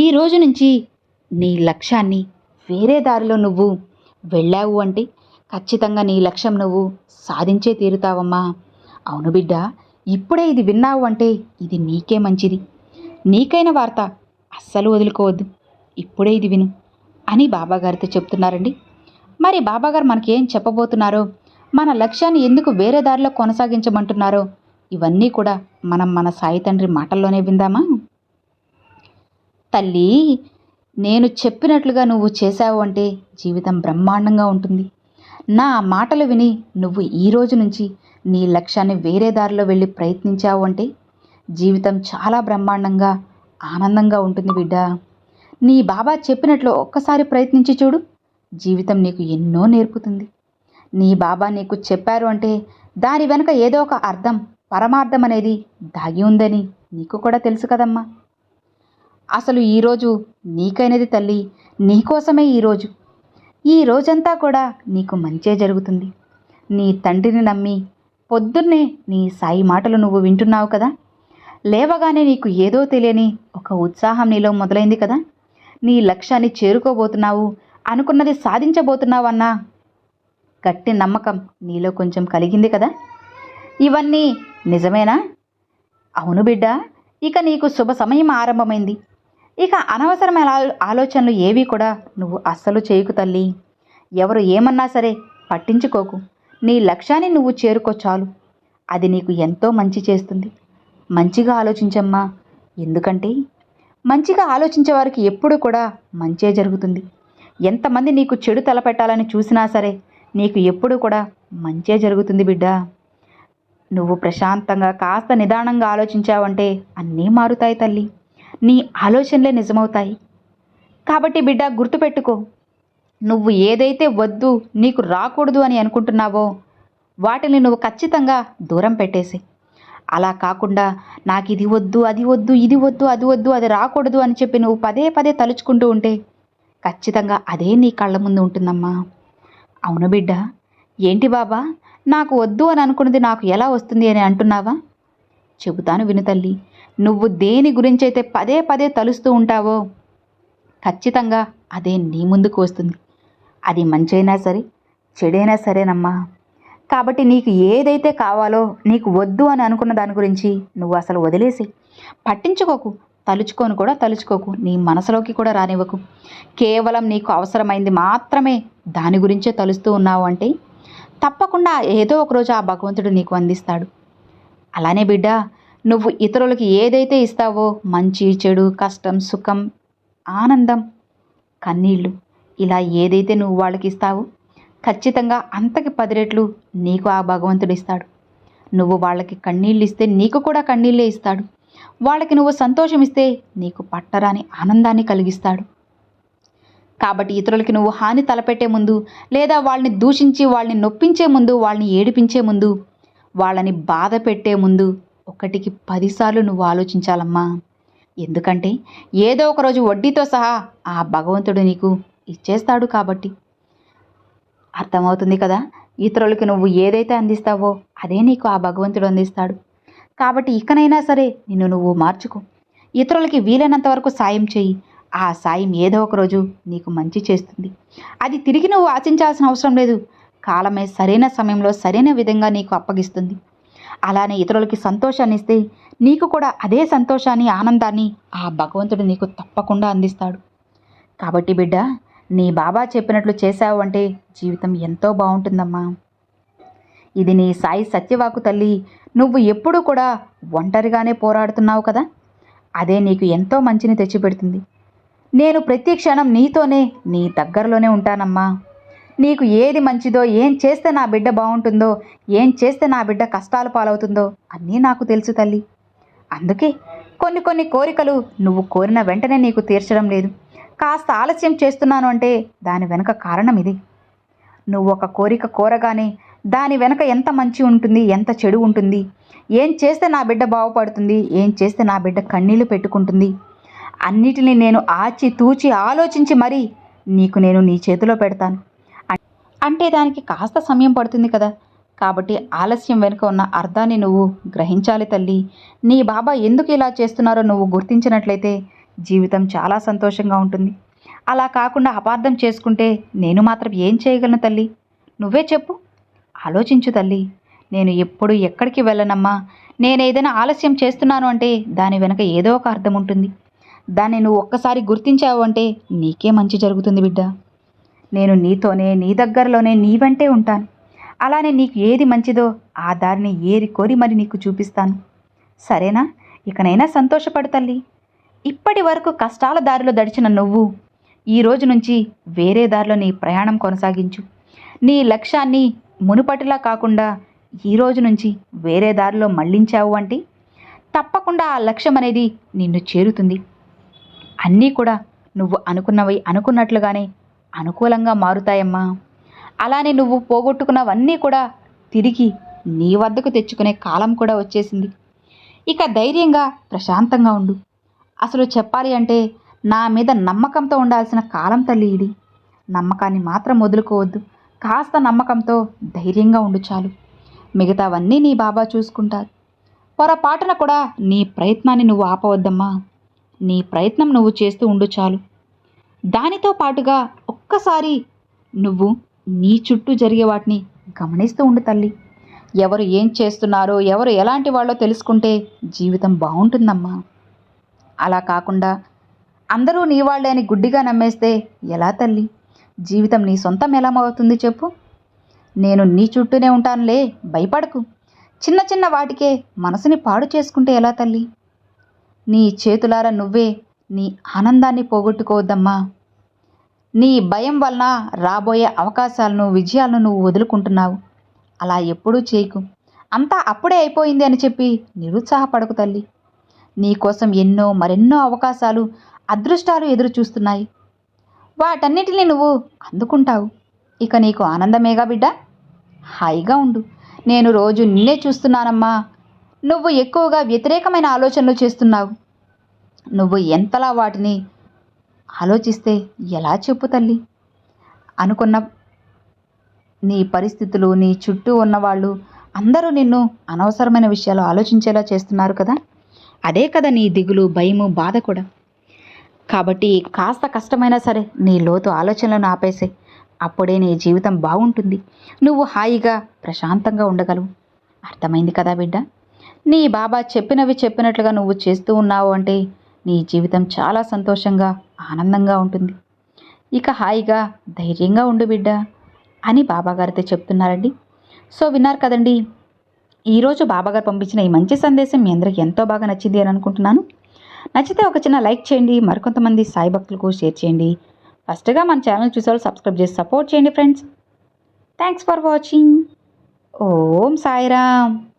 ఈ రోజు నుంచి నీ లక్ష్యాన్ని వేరే దారిలో నువ్వు వెళ్ళావు అంటే ఖచ్చితంగా నీ లక్ష్యం నువ్వు సాధించే తీరుతావమ్మా. అవును బిడ్డ ఇప్పుడే ఇది విన్నావు అంటే ఇది నీకే మంచిది. నీకైన వార్త అస్సలు వదులుకోవద్దు. ఇప్పుడే ఇది విను అని బాబాగారితో చెప్తున్నారండి. మరి బాబాగారు మనకేం చెప్పబోతున్నారో మన లక్ష్యాన్ని ఎందుకు వేరే దారిలో కొనసాగించమంటున్నారో ఇవన్నీ కూడా మనం మన సాయి తండ్రి మాటల్లోనే విందామా? తల్లి నేను చెప్పినట్లుగా నువ్వు చేశావు అంటే జీవితం బ్రహ్మాండంగా ఉంటుంది. నా మాటలు విని నువ్వు ఈ రోజు నుంచి నీ లక్ష్యాన్ని వేరే దారిలో వెళ్ళి ప్రయత్నించావు అంటే జీవితం చాలా బ్రహ్మాండంగా ఆనందంగా ఉంటుంది బిడ్డ. నీ బాబా చెప్పినట్లు ఒక్కసారి ప్రయత్నించి చూడు జీవితం నీకు ఎన్నో నేర్పుతుంది. నీ బాబా నీకు చెప్పారు అంటే దాని వెనుక ఏదో ఒక అర్థం పరమార్థం అనేది దాగి ఉందని నీకు కూడా తెలుసు కదమ్మా. అసలు ఈరోజు నీకైనది తల్లి నీకోసమే ఈరోజు ఈ రోజంతా కూడా నీకు మంచే జరుగుతుంది. నీ తండ్రిని నమ్మి పొద్దున్నే నీ సాయి మాటలు నువ్వు వింటున్నావు కదా? లేవగానే నీకు ఏదో తెలియని ఒక ఉత్సాహం నీలో మొదలైంది కదా? నీ లక్ష్యాన్ని చేరుకోబోతున్నావు అనుకున్నది సాధించబోతున్నావన్నా గట్టి నమ్మకం నీలో కొంచెం కలిగింది కదా? ఇవన్నీ నిజమేనా? అవును బిడ్డ ఇక నీకు శుభ సమయం ఆరంభమైంది. ఇక అనవసరమైన ఆలోచనలు ఏవి కూడా నువ్వు అస్సలు చేయకు తల్లి. ఎవరు ఏమన్నా సరే పట్టించుకోకు. నీ లక్ష్యాన్ని నువ్వు చేరుకో చాలు. అది నీకు ఎంతో మంచి చేస్తుంది. మంచిగా ఆలోచించమ్మా. ఎందుకంటే మంచిగా ఆలోచించే వారికి ఎప్పుడు కూడా మంచే జరుగుతుంది. ఎంతమంది నీకు చెడు తలపెట్టాలని చూసినా సరే నీకు ఎప్పుడు కూడా మంచే జరుగుతుంది బిడ్డ. నువ్వు ప్రశాంతంగా కాస్త నిదానంగా ఆలోచించావంటే అన్నీ మారుతాయి తల్లి. నీ ఆలోచనలే నిజమవుతాయి. కాబట్టి బిడ్డ గుర్తుపెట్టుకో నువ్వు ఏదైతే వద్దు నీకు రాకూడదు అని అనుకుంటున్నావో వాటిని నువ్వు ఖచ్చితంగా దూరం పెట్టేసి అలా కాకుండా నాకు ఇది వద్దు అది వద్దు ఇది వద్దు అది వద్దు అది రాకూడదు అని చెప్పి నువ్వు పదే పదే తలుచుకుంటూ ఉంటే ఖచ్చితంగా అదే నీ కళ్ళ ముందు ఉంటుందమ్మా. అవును బిడ్డ ఏంటి బాబా నాకు వద్దు అని అనుకున్నది నాకు ఎలా వస్తుంది అని అంటున్నావా? చెబుతాను విను తల్లి నువ్వు దేని గురించి అయితే పదే పదే తలుస్తూ ఉంటావో ఖచ్చితంగా అదే నీ ముందుకు వస్తుంది. అది మంచైనా సరే చెడైనా సరేనమ్మా. కాబట్టి నీకు ఏదైతే కావాలో నీకు వద్దు అని అనుకున్న దాని గురించి నువ్వు అసలు వదిలేసి పట్టించుకోకు. తలుచుకొని కూడా తలుచుకోకు. నీ మనసులోకి కూడా రానివ్వకు. కేవలం నీకు అవసరమైంది మాత్రమే దాని గురించే తలుస్తూ ఉన్నావు అంటే తప్పకుండా ఏదో ఒకరోజు ఆ భగవంతుడు నీకు అందిస్తాడు. అలానే బిడ్డ నువ్వు ఇతరులకి ఏదైతే ఇస్తావో మంచి చెడు కష్టం సుఖం ఆనందం కన్నీళ్ళు ఇలా ఏదైతే నువ్వు వాళ్ళకి ఇస్తావో ఖచ్చితంగా అంతకి పది రెట్లు నీకు ఆ భగవంతుడు ఇస్తాడు. నువ్వు వాళ్ళకి కన్నీళ్ళు ఇస్తే నీకు కూడా కన్నీళ్ళే ఇస్తాడు. వాళ్ళకి నువ్వు సంతోషం ఇస్తే నీకు పట్టరాని ఆనందాన్ని కలిగిస్తాడు. కాబట్టి ఇతరులకి నువ్వు హాని తలపెట్టే ముందు లేదా వాళ్ళని దూషించి వాళ్ళని నొప్పించే ముందు వాళ్ళని ఏడిపించే ముందు వాళ్ళని బాధ పెట్టే ముందు ఒకటికి పదిసార్లు నువ్వు ఆలోచించాలమ్మా. ఎందుకంటే ఏదో ఒక రోజు వడ్డీతో సహా ఆ భగవంతుడు నీకు ఇచ్చేస్తాడు కాబట్టి. అర్థమవుతుంది కదా? ఇతరులకి నువ్వు ఏదైతే అందిస్తావో అదే నీకు ఆ భగవంతుడు అందిస్తాడు. కాబట్టి ఇకనైనా సరే నిన్ను నువ్వు మార్చుకో. ఇతరులకి వీలైనంత వరకు సాయం చేయి ఆ సాయం ఏదో ఒక రోజు నీకు మంచి చేస్తుంది. అది తిరిగి నువ్వు ఆశించాల్సిన అవసరం లేదు. కాలమే సరైన సమయంలో సరైన విధంగా నీకు అప్పగిస్తుంది. అలానే ఇతరులకి సంతోషాన్ని ఇస్తే నీకు కూడా అదే సంతోషాన్ని ఆనందాన్ని ఆ భగవంతుడు నీకు తప్పకుండా అందిస్తాడు. కాబట్టి బిడ్డ నీ బాబా చెప్పినట్లు చేశావు అంటే జీవితం ఎంతో బాగుంటుందమ్మా. ఇది నీ సాయి సత్యవాకు తల్లి నువ్వు ఎప్పుడూ కూడా ఒంటరిగానే పోరాడుతున్నావు కదా? అదే నీకు ఎంతో మంచిని తెచ్చిపెడుతుంది. నేను ప్రతి క్షణం నీతోనే నీ దగ్గరలోనే ఉంటానమ్మా. నీకు ఏది మంచిదో ఏం చేస్తే నా బిడ్డ బాగుంటుందో ఏం చేస్తే నా బిడ్డ కష్టాలు పాలవుతుందో అన్నీ నాకు తెలుసు తల్లి. అందుకే కొన్ని కొన్ని కోరికలు నువ్వు కోరిన వెంటనే నీకు తీర్చడం లేదు. కాస్త ఆలస్యం చేస్తున్నాను అంటే దాని వెనుక కారణం ఇది. నువ్వు ఒక కోరిక కోరగానే దాని వెనుక ఎంత మంచి ఉంటుంది ఎంత చెడు ఉంటుంది ఏం చేస్తే నా బిడ్డ బాగుపడుతుంది ఏం చేస్తే నా బిడ్డ కన్నీళ్ళు పెట్టుకుంటుంది అన్నిటినీ నేను ఆచి తూచి ఆలోచించి మరీ నీకు నేను నీ చేతిలో పెడతాను. అంటే దానికి కాస్త సమయం పడుతుంది కదా. కాబట్టి ఆలస్యం వెనుక ఉన్న అర్థాన్ని నువ్వు గ్రహించాలి తల్లి. నీ బాబా ఎందుకు ఇలా చేస్తున్నారో నువ్వు గుర్తించినట్లయితే జీవితం చాలా సంతోషంగా ఉంటుంది. అలా కాకుండా అపార్థం చేసుకుంటే నేను మాత్రం ఏం చేయగలను తల్లి? నువ్వే చెప్పు. ఆలోచించు తల్లి. నేను ఎప్పుడు ఎక్కడికి వెళ్ళనమ్మా? నేను ఏదైనా ఆలస్యం చేస్తున్నాను అంటే దాని వెనుక ఏదో ఒక అర్థం ఉంటుంది. దాన్ని నువ్వు ఒక్కసారి గుర్తించావు అంటే నీకే మంచి జరుగుతుంది బిడ్డ. నేను నీతోనే నీ దగ్గరలోనే నీ వెంటే ఉంటాను. అలానే నీకు ఏది మంచిదో ఆ దారిని ఏరి కోరి మరి నీకు చూపిస్తాను. సరేనా? ఇకనైనా సంతోషపడు తల్లి. ఇప్పటి వరకు కష్టాల దారిలో దడిచిన నువ్వు ఈ రోజు నుంచి వేరే దారిలో నీ ప్రయాణం కొనసాగించు. నీ లక్ష్యాన్ని మునుపటిలా కాకుండా ఈ రోజు నుంచి వేరే దారిలో మళ్ళించావు అంటే తప్పకుండా ఆ లక్ష్యం అనేది నిన్ను చేరుతుంది. అన్నీ కూడా నువ్వు అనుకున్నవి అనుకున్నట్లుగానే అనుకూలంగా మారుతాయమ్మా. అలానే నువ్వు పోగొట్టుకున్నవన్నీ కూడా తిరిగి నీ వద్దకు తెచ్చుకునే కాలం కూడా వచ్చేసింది. ఇక ధైర్యంగా ప్రశాంతంగా ఉండు. అసలు చెప్పాలి అంటే నా మీద నమ్మకంతో ఉండాల్సిన కాలం తల్లి ఇది. నమ్మకాన్ని మాత్రం వదులుకోవద్దు. కాస్త నమ్మకంతో ధైర్యంగా ఉండు చాలు. మిగతావన్నీ నీ బాబా చూసుకుంటారు. పొరపాటున కూడా నీ ప్రయత్నాన్ని నువ్వు ఆపవద్దమ్మా. నీ ప్రయత్నం నువ్వు చేస్తూ ఉండు చాలు. దానితో పాటుగా ఒక్కసారి నువ్వు నీ చుట్టూ జరిగే వాటిని గమనిస్తూ ఉండు తల్లి. ఎవరు ఏం చేస్తున్నారో ఎవరు ఎలాంటి వాళ్ళో తెలుసుకుంటే జీవితం బాగుంటుందమ్మా. అలా కాకుండా అందరూ నీ వాళ్ళే అని గుడ్డిగా నమ్మేస్తే ఎలా తల్లి? జీవితం నీ సొంతం ఎలా అవుతుంది చెప్పు. నేను నీ చుట్టూనే ఉంటానులే భయపడకు. చిన్న చిన్న వాటికే మనసుని పాడు చేసుకుంటే ఎలా తల్లి? నీ చేతులారా నువ్వే నీ ఆనందాన్ని పోగొట్టుకోవద్దమ్మా. నీ భయం వలన రాబోయే అవకాశాలను విజయాలను నువ్వు వదులుకుంటున్నావు. అలా ఎప్పుడూ చేయకు. అంతా అప్పుడే అయిపోయింది అని చెప్పి నిరుత్సాహపడకు తల్లి. నీకోసం ఎన్నో మరెన్నో అవకాశాలు అదృష్టాలు ఎదురు చూస్తున్నాయి వాటన్నిటిని నువ్వు అందుకుంటావు. ఇక నీకు ఆనందమేగా బిడ్డ? హాయిగా ఉండు. నేను రోజు నిన్నే చూస్తున్నానమ్మా. నువ్వు ఎక్కువగా వ్యతిరేకమైన ఆలోచనలు చేస్తున్నావు. నువ్వు ఎంతలా వాటిని ఆలోచిస్తే ఎలా చెప్పు తల్లి? అనుకున్న నీ పరిస్థితులు నీ చుట్టూ ఉన్నవాళ్ళు అందరూ నిన్ను అనవసరమైన విషయాలు ఆలోచించేలా చేస్తున్నారు కదా? అదే కదా నీ దిగులు భయము బాధ కూడా. కాబట్టి కాస్త కష్టమైనా సరే నీ లోతు ఆలోచనలను ఆపేసే. అప్పుడే నీ జీవితం బాగుంటుంది. నువ్వు హాయిగా ప్రశాంతంగా ఉండగలవు. అర్థమైంది కదా బిడ్డ? నీ బాబా చెప్పినవి చెప్పినట్లుగా నువ్వు చేస్తూ ఉన్నావు అంటే నీ జీవితం చాలా సంతోషంగా ఆనందంగా ఉంటుంది. ఇక హాయిగా ధైర్యంగా ఉండు బిడ్డ అని బాబాగారితో చెప్తున్నారండి. సో విన్నారు కదండి ఈరోజు బాబాగారు పంపించిన ఈ మంచి సందేశం మీ అందరికి ఎంతో బాగా నచ్చింది అని అనుకుంటున్నాను. నచ్చితే ఒక చిన్న లైక్ చేయండి మరికొంతమంది సాయి భక్తులకు షేర్ చేయండి. ఫస్ట్గా మన ఛానల్ చూసేవాళ్ళు సబ్స్క్రైబ్ చేసి సపోర్ట్ చేయండి friends. Thanks for watching. Om Sairam.